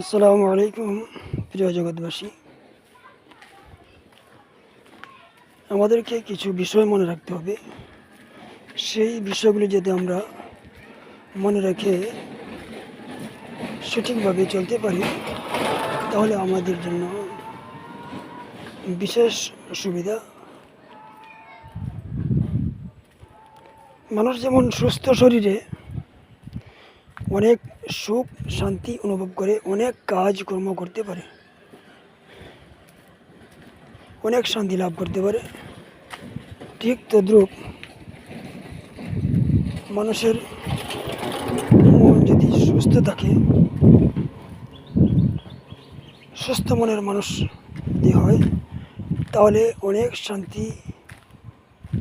আসসালামু আলাইকুম, প্রিয় জগৎবাসী। আমাদেরকে কিছু বিষয় মনে রাখতে হবে। সেই বিষয়গুলি যদি আমরা মনে রেখে সঠিকভাবে চলতে পারি, তাহলে আমাদের জন্য বিশেষ সুবিধা। মানুষ যেমন সুস্থ শরীরে অনেক সুখ শান্তি অনুভব করে, অনেক কাজ কর্ম করতে পারে। অনেক শান্তি লাভ করতে পারে। ঠিক তদ্রূপ মানুষের মন যদি সুস্থ থাকে, সুস্থ মনের মানুষ যদি হয়, তাহলে অনেক শান্তি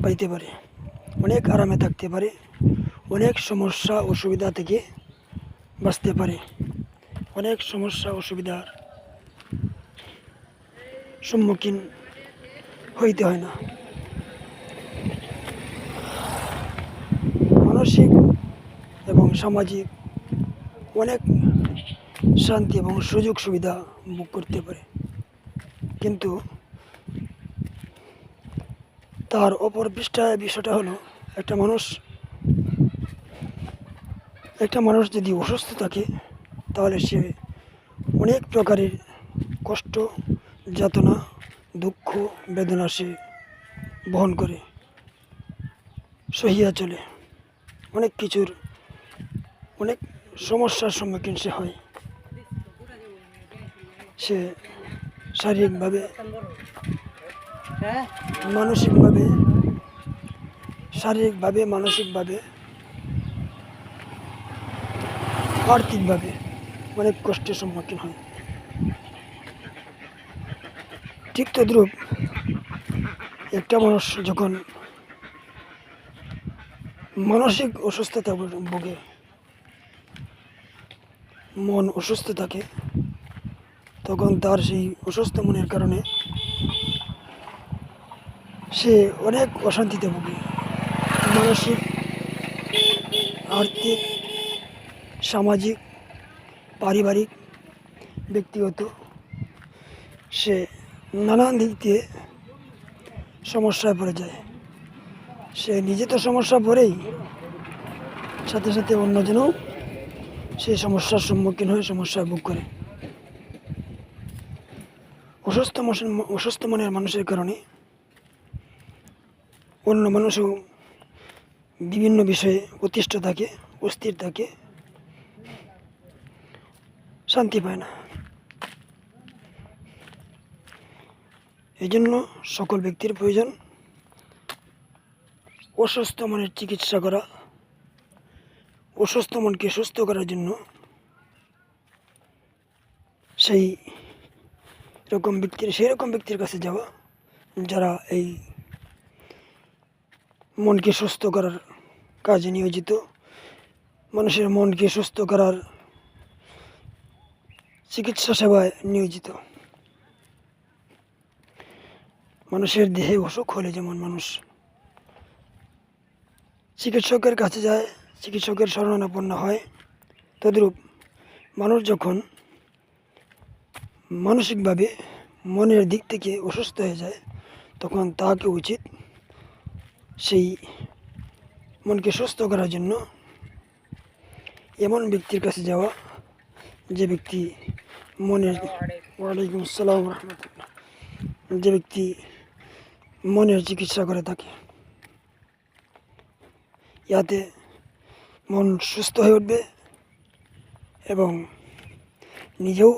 পাইতে পারে, অনেক আরামে থাকতে পারে, অনেক সমস্যা, অসুবিধা থেকে বাঁচতে পারে। অনেক সমস্যা, অসুবিধার সম্মুখীন হইতে হয় না। মানসিক এবং সামাজিক অনেক শান্তি এবং সুযোগ সুবিধা ভোগ করতে পারে। কিন্তু তার অপর পৃষ্ঠায় বিষয়টা হলো, একটা মানুষ একটা মানুষ যদি অসুস্থ থাকে, তাহলে সে অনেক প্রকারের কষ্ট, যাতনা, দুঃখ, বেদনা সে বহন করে। সহিয়া চলে। অনেক কিছুর, অনেক সমস্যার সম্মুখীন সে হয়। সে শারীরিকভাবে, মানসিকভাবে শারীরিকভাবে, মানসিকভাবে আর্থিকভাবে অনেক কষ্টের সম্মুখীন হয়। ঠিক তদ্রূপ একটা মানুষ যখন মানসিক অসুস্থতা ভোগে মন অসুস্থ থাকে, তখন তার সেই অসুস্থ মনের কারণে সে অনেক অশান্তিতে ভোগে। মানসিক, আর্থিক সামাজিক, পারিবারিক, ব্যক্তিগত, সে নানান দিক দিয়ে সমস্যায় পড়ে যায়। সে নিজে তো সমস্যা পড়েই, সাথে সাথে অন্যজনও সেই সমস্যার সম্মুখীন হয়ে সমস্যায় ভোগ করে। অসুস্থ অসুস্থ মনের মানুষের কারণে অন্য মানুষও বিভিন্ন বিষয়ে অতিষ্ঠ থাকে, অস্থির থাকে। শান্তি পায় না। এই জন্য সকল ব্যক্তির প্রয়োজন অসুস্থ মনের চিকিৎসা করা, অসুস্থ মনকে সুস্থ করার জন্য সেই রকম ব্যক্তির, সেই রকম ব্যক্তির কাছে যাওয়া, যারা এই মনকে সুস্থ করার কাজে নিয়োজিত, মানুষের মনকে সুস্থ করার চিকিৎসা সেবায় নিয়োজিত। মানুষের দেহে অসুখ হলে যেমন মানুষ চিকিৎসকের কাছে যায়, চিকিৎসকের শরণাপন্ন হয়, তদ্রূপ মানুষ যখন মানসিকভাবে মনের দিক থেকে অসুস্থ হয়ে যায়, তখন তাকে উচিত সেই মনকে সুস্থ করার জন্য এমন ব্যক্তির কাছে যাওয়া যে ব্যক্তি মনের, ওয়ালাইকুম আসসালাম রহমতুল্লাহ, যে ব্যক্তি মনের চিকিৎসা করে থাকে, ইয়াতে মন সুস্থ হয়ে উঠবে এবং নিজেও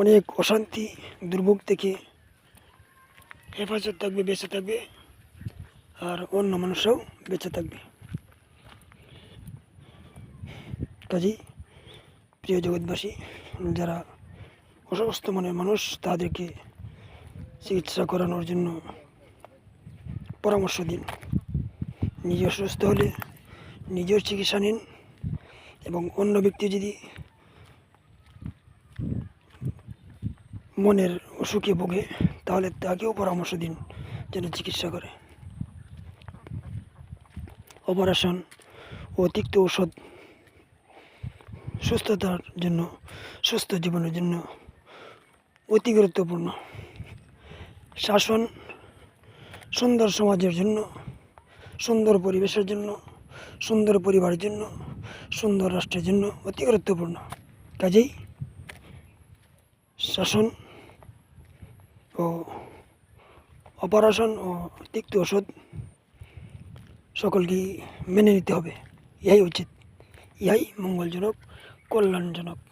অনেক অশান্তি, দুর্ভোগ থেকে হেফাজত থাকবে, বেঁচে থাকবে আর অন্য মানুষরাও বেঁচে থাকবে। কাজেই প্রিয় জগৎবাসী, যারা অসুস্থ মনের মানুষ, তাদেরকে চিকিৎসা করানোর জন্য পরামর্শ দিন। নিজে অসুস্থ হলে নিজের চিকিৎসা নিন এবং অন্য ব্যক্তি যদি মনের অসুখে ভোগে, তাহলে তাকেও পরামর্শ দিন যেন চিকিৎসা করে। অপারেশন, অতিরিক্ত ঔষধ সুস্থতার জন্য, সুস্থ জীবনের জন্য অতি গুরুত্বপূর্ণ। শাসন সুন্দর সমাজের জন্য, সুন্দর পরিবেশের জন্য, সুন্দর পরিবারের জন্য, সুন্দর রাষ্ট্রের জন্য অতি গুরুত্বপূর্ণ। কাজেই শাসন ও অপারেশন ও তিক্ত ওষুধ সকলকেই মেনে নিতে হবে। ইহাই উচিত। ইহাই মঙ্গলজনক কল্যাণজনক।